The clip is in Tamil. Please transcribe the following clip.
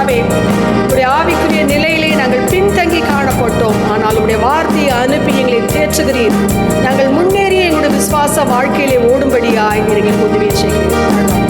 பிதாவே உடைய ஆவிக்குரிய நிலையிலே நாங்கள் பின்தங்கி காணப்பட்டோம். ஆனால் உடைய வார்த்தையை அனுப்பி எங்களை தேற்றுகிறீர். நாங்கள் முன்னேறி எங்களுடைய விசுவாச வாழ்க்கையிலே ஓடும்படியாய் எங்களுக்கு உதவி செய்கிறீர்கள்